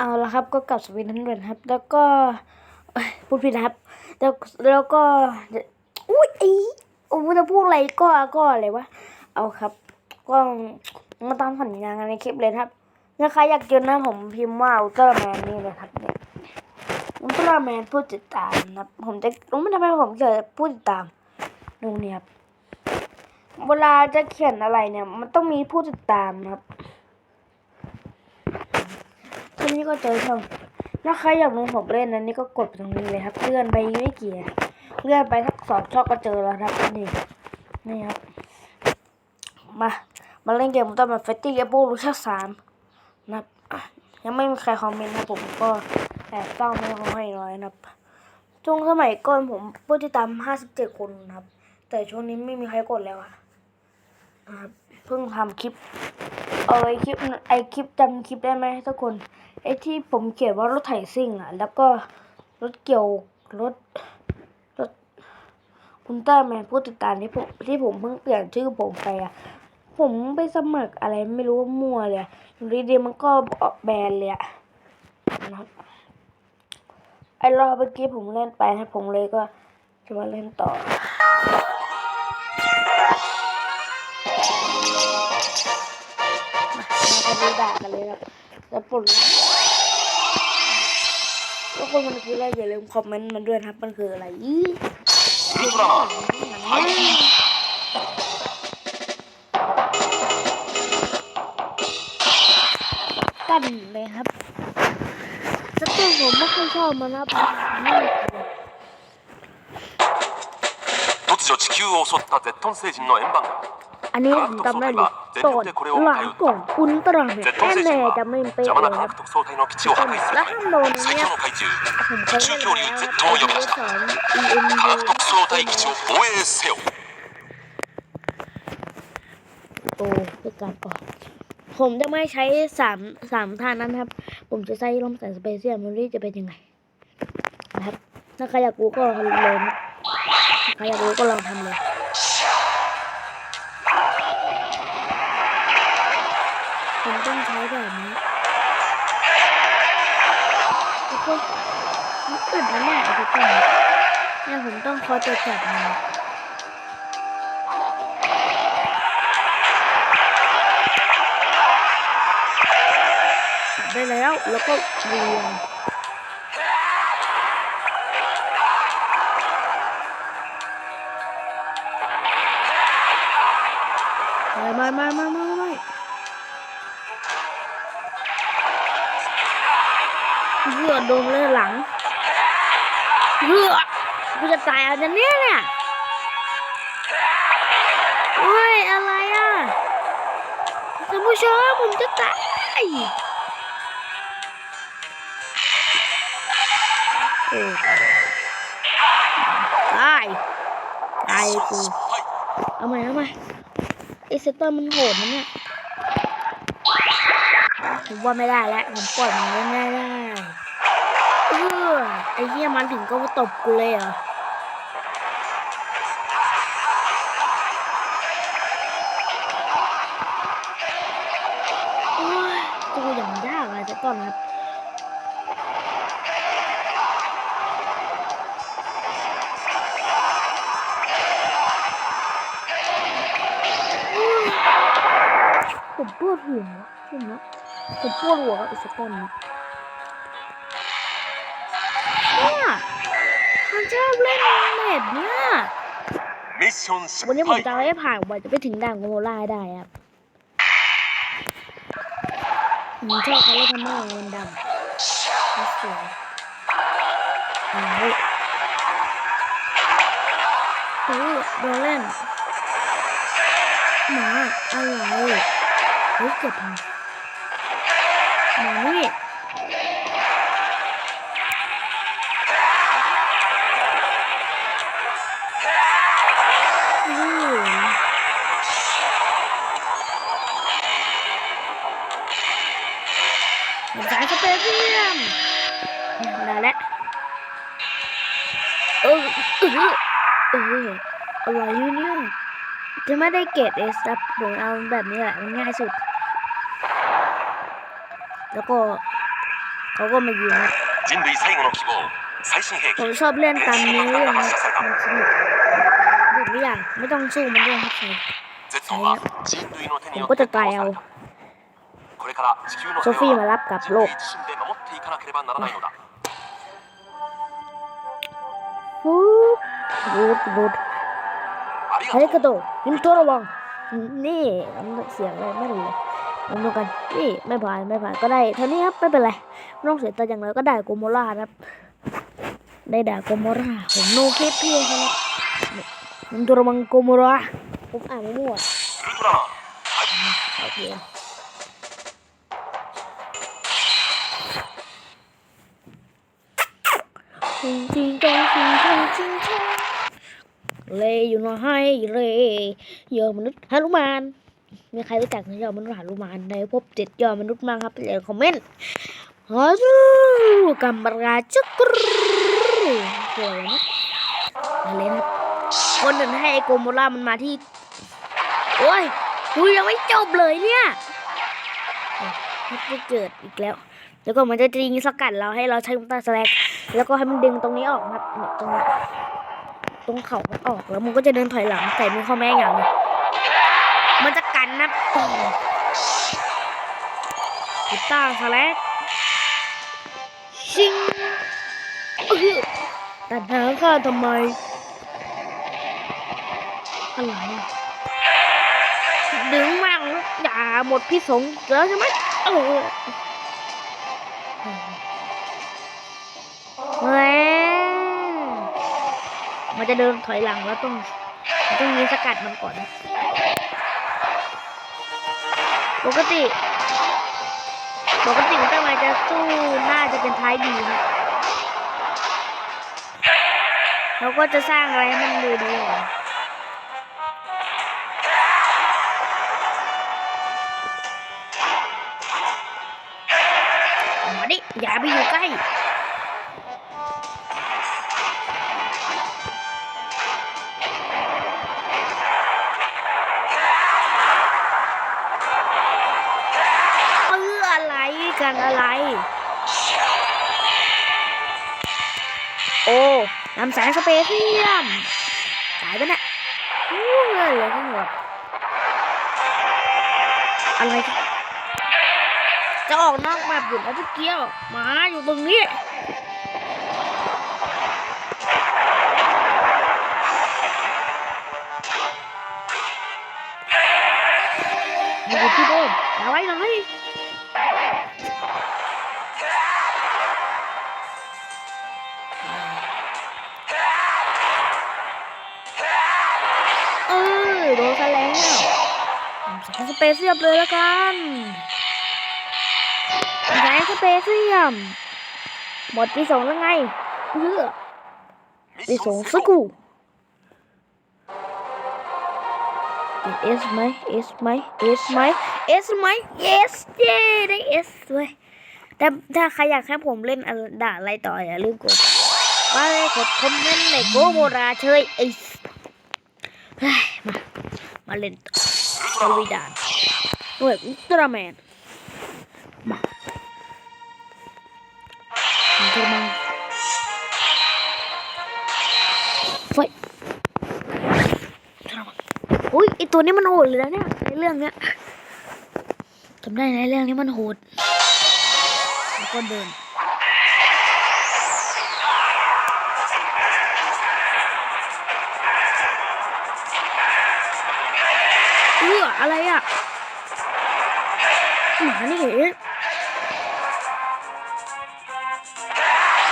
เอาละครับก็กลับสวีนั้นเลยครับ แล้วก็พูดผิดนะครับ แล้วแล้วก็อุ้ยไอ้โอ้จะพูดอะไรก็ก็อะไรวะเอาครับ ก็มาตามสัญญากันในคลิปเลยครับถ้าใครอยากเจอหน้าผมพิมพ์ว่าอุลตร้าแมนนี่เลยครับเนี่ยอุลตร้าแมนผู้ติดตามนะครับผมจะรู้ไม่ทำไมผมเกิดผู้ติดตามดูเนี่ยครับเวลาจะเขียนอะไรเนี่ย มันต้องมีผู้ติดตามนะครับ นี้ก็เจอช่องถ้าใครอยากดูผมเล่นนั้นนี่ก็กดไปตรงนี้เลยครับเลื่อนไปไม่กี่เลื่อนไปสักสองช่องก็เจอแล้วครับนี่นี่ครับ มามาเล่นเกมต้นแบบเฟตตี้แอปเปิลรูชั่นสามนะครับยังไม่มีใครคอมเมนต์นะผมก็แอบต้องไม่เขาให้น้อยนะครับช่วงสมัยก่อนผมผู้ติดตามห้าสิบเจ็ดคนครับ แต่ช่วงนี้ไม่มีใครกดแล้วอะนะครับเพิ่งทำคลิป เอาไอคลิปไอคลิปจำคลิปได้ไหมทุกคน ไอที่ผมเขียนว่ารถไถซิ่งอะ แล้วก็รถเกี่ยวรถรถคุณต้าแมนผู้ติดตามที่ผมที่ผมเพิ่งเปลี่ยนชื่อผมไปอะ ผมไปสมัครอะไรไม่รู้ว่ามั่วเลยอะอยู่ดีๆมันก็ออกแบนเลยอะนะไอรอบเมื่อกี้ผมเล่นไปนะ ผมเลยก็จะมาเล่นต่อมาดูด่ากันเลยครับแล้วปลดล็อก ทุกคนมันคืออะไรอย่าลืมคอมเมนต์มันด้วยนะครับ มันคืออะไรอี ウルトラマン怪人 กันเลยครับสตูผมไม่ค่อยชอบมันนะครับนี่ 突如地球を襲ったゼットン星人の円盤が อันนี้ผจำได้เลยตอนหลังก่อนอุลตร้าแมนแค่แน่จะไม่เป็นเลยครับแล้วถ้าโดนเนี่ยผมเคเล่นแล้วครัอนอีเอ็มเยโอ้ประกาศออกผมจะไม่ใช้สามสามท่านั้นครับ ผมจะใช้ลมแสงสเปเชียลมันรี่จะเป็นยังไงนะครับถ้าใครอยากรู้ก็ลองเลยใครอยากรู้ก็ลองทำเลย ต้องใช้แบบนี้ทุกคนมันอึดนะเนี่ยทุกคนเนี่ยผมต้องคอยตรวจจับมันได้แล้วแล้วก็เรียงม่ไม่ไม่ไม่ไเพื่อโดนเลยหลังเพื่อกูจะตายเอาจะเนี้ยเนี่ยเฮ้ยอะไรอะท่านผู้ชมผมจะตายตายตายกูเอาใหม่เอาใหม่ไอเซตเตอร์มันโหดนะเนี่ยผมว่าไม่ได้แล้วผมปล่อยมันไม่ได้ได้ ไอ้เหี้ยมันถึงก็มาตบกูเลยเหรอโอ้ยตัวอย่างยากอะไรจะก่อนครับผมปวดหัวผมนะผมปวดหัวกับไอ้สตอนนี้เชอบเล่นแบบเนี้ยมิชชั่นวันนี้ผมจะให้ผ่านวันจะไปถึงด่านโมล่าได้ครับผมชอบเขาเล่นทำไมเงินดำสวยอ้วตื้อโดนเล่นหมาอะไรเฮ้ยเกิดพังมานี่ สายสเปเชียมได้แล้วเออเออเอออะไรอยู่เนี่ยจะไม่ได้เกรดเอสครับผมเอาแบบนี้แหละมันง่ายสุด แล้วก็เขาก็มายิงนผมชอบเล่นตามนี้อย่างมันสนุกแบบนี้อย่างไม่ต้องสู้มันด้วยครับผมก็จะตายเอา これから地球の โซฟี่มารับกลับ 人 โล 類 ก 自身で守っていかなければならないのだ ฟูบูดบูด あり เฮ้ยก が ระ と โด う ดยิงตัวระวัง นี่เสียงอะไรไม่รู้เลยลองดูกัน นี่ไม่ผ่านไม่ผ่านก็ได้เท่านี้ครับไม่เป็นไรไม่ต้องเสียใจอย่างไรก็ได้โกโมล่าครับ ได้ด่าโกโมล่าผมโนเคสพี่ครับยิงตัวระวังโกโมล่าผมอ่านไม่มั่ว ウルトラマン โอเค ริงจริงจังจริงจงจริงจงเลยอยู่น้อยเลยยอดมนุษย์ฮานุมานมีใครรู้จักยอดมนุษย์ฮานุมานในพบเจ็ดยอดมนุษย์มากครับเลยคอมเมนต์ฮัลโหลกัมบราจักรสวยนะอะไรนะคนหนึ่งให้ไอโกโมล่ามันมาที่ โอ้ยคุยยังไม่จบเลยเนี่ยมันจะเกิดอีกแล้ว แล้วก็มันจะยิงสกัดเราให้เราใช้มุตาสแลกแล้วก็ให้มันดึงตรงนี้ออกครับเนี่ยตรงนี้ตรงเข่ามันออกแล้วมันก็จะเดินถอยหลังแต่มีข้อแม้อย่างนึงมันจะกันนะตุ้มมุตาสแลกชิงตัดหางข้าทำไมอะไรดึงมากนะอย่าหมดพิษสงแล้วใช่ไหมเออ แหมมันจะเดินถอยหลังแล้วต้องต้องมีสกัดมันก่อน ปกติ ปกติมันจะมาจะสู้น่าจะเป็นท้ายดีนะเราก็จะสร้างอะไรให้มันดูดีกว่า ไปอยู่ใกล้เอออะไรกันอะไร โอ้นำแสงสเปเซียมตายไปะเนี่ยอู้เลยเลยทั้งหมดอะไรกัน จะออกนอกแบบอยู่แล้วจะเกี้ยวหมาอยู่ตรงนี้มันอยู่ที่เดิมเอาไว้หน่อยเออโดนซะแล้วใส่สเปเซียมเลยและกัน สเปเซียม หมดปีสองแล้วไงเพื่ออปีสองสกูเอสไหมเอสไหมเอสไหมเอสไหมเอสเย้ได้เอสด้ยแต่ถ้าใครอยากให้ผมเล่นด่าอะไรต่ออย่าลืมกดว่าเลยกดคอมเมนต์ในโกโบราเชยไอ้มา มาเล่นตะลุยด่านด้วยอุตร้าแมนมา ตัวนี้มันโหดเลยนะเนี่ยในเรื่องเนี้ยจำได้ในเรื่องนี้มันโหดแล้วก็เดินเอออะไรอะหมานี่เห็น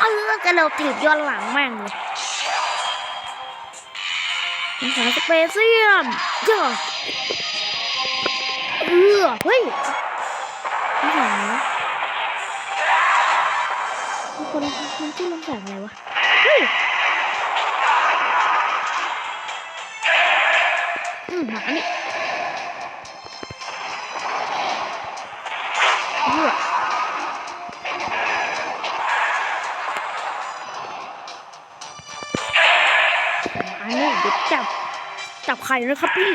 เออกระโดดถีบย้อนหลังแม่งเลย มันสาสเปเซียมย่อเออเฮ้ยมันสารมันคนมันชื่อลำแสงอะไรวะ เฮ้ยอืมหาอันนี้ อันนี้เดี๋ยวจับจับไข่นะครับพี่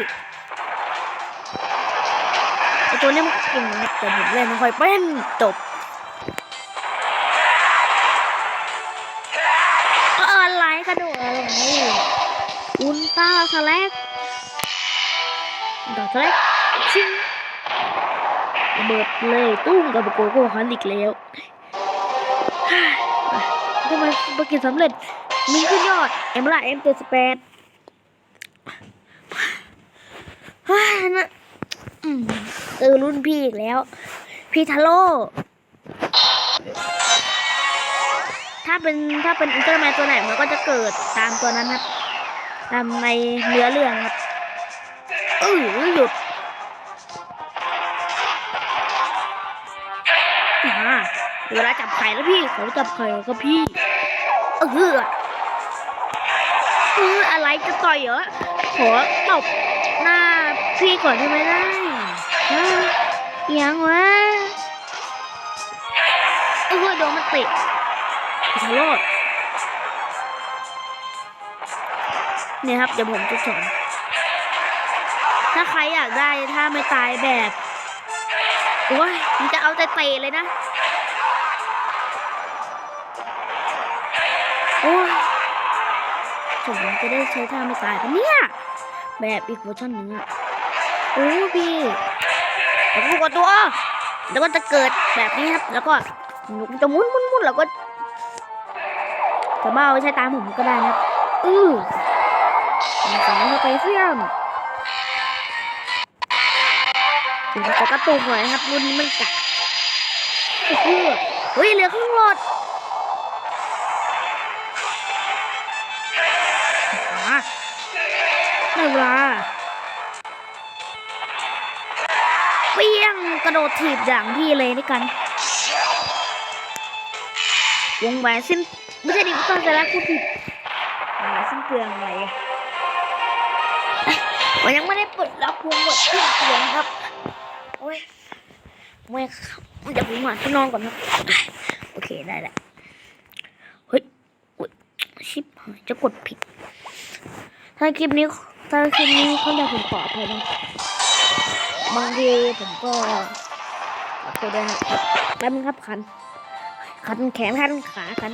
ไอตัวนี้มันเก่งนะแต่ผมเล่นไม่ค่อยเป็นจบก็อะไรกระโดดอะไรอุลตร้าสแลกดอกแลกชิงเบิดเลยตุ้งกับโกโก้คันอีกแล้วทำไมมากินสำเร็จ มีขึ้นยอด เอ็มล่าเอ็มเจ็ดสิบแปดฮ่านะอืมเจอรุ่นพี่อีกแล้ว พี่ทาโร่ถ้าเป็นถ้าเป็นอุลตอร้าแมนตัวไหนมันก็จะเกิดตามตัวนั้นครับ ตามในเนื้อเรื่องครับเออหยุดมาเวลาจับไข่แล้วพี่เขาจับไข่แล้วก็พี่ เออ ออะไรจะต่อยเหรอขอตบหน้าพี่ก่อนได้ไหมได้ฮะยังวะเออโดนมันเตะขอโทษเนี่ยครับ เดี๋ยวผมจะสอนถ้าใครอยากได้ถ้าไม่ตายแบบโอ้ยมันจะเอาแต่เตะเลยนะ ผมจะได้ใช้ท่าไม่ตายปะเนี่ย แบบอีกเวอร์ชันหนึ่งอะโอ้พี่แล้วก็กดตัว แล้วก็จะเกิดแบบนี้ครับ แล้วก็จะหมุนมุนมุนแล้วก็จะบ้าเอาไว้ใช้ตามผมก็ได้นะอือสองเข้าไปเสี่ยมจะกระตุกหน่อยครับรุ่นนี้มันกัดเฮ้ยเหลือครึ่งหลอด ระโดดถีบอย่างพี่เลยนี่กัน วงแหวนสิ้นไม่ใช่ดิจิตอลแต่ละคุณผิดวงแหวนสิ้นเปลืองอะไรอะมันยังไม่ได้ปลดล็อกวงหมดสิ้นเปลืองครับ โอ้ยไม่ครับเดี๋ยวผมหาที่นอนก่อนนะโอเคได้แหละเฮ้ยอุ๊ยชิปหายจะกดผิด ถ้าคลิปนี้ถ้าคลิปนี้เขาอยากผมขออภัยนะ บางทีผมก็ขอโทษด้วยนะครับแป๊บนึงครับคัน คันแขนคันขาคัน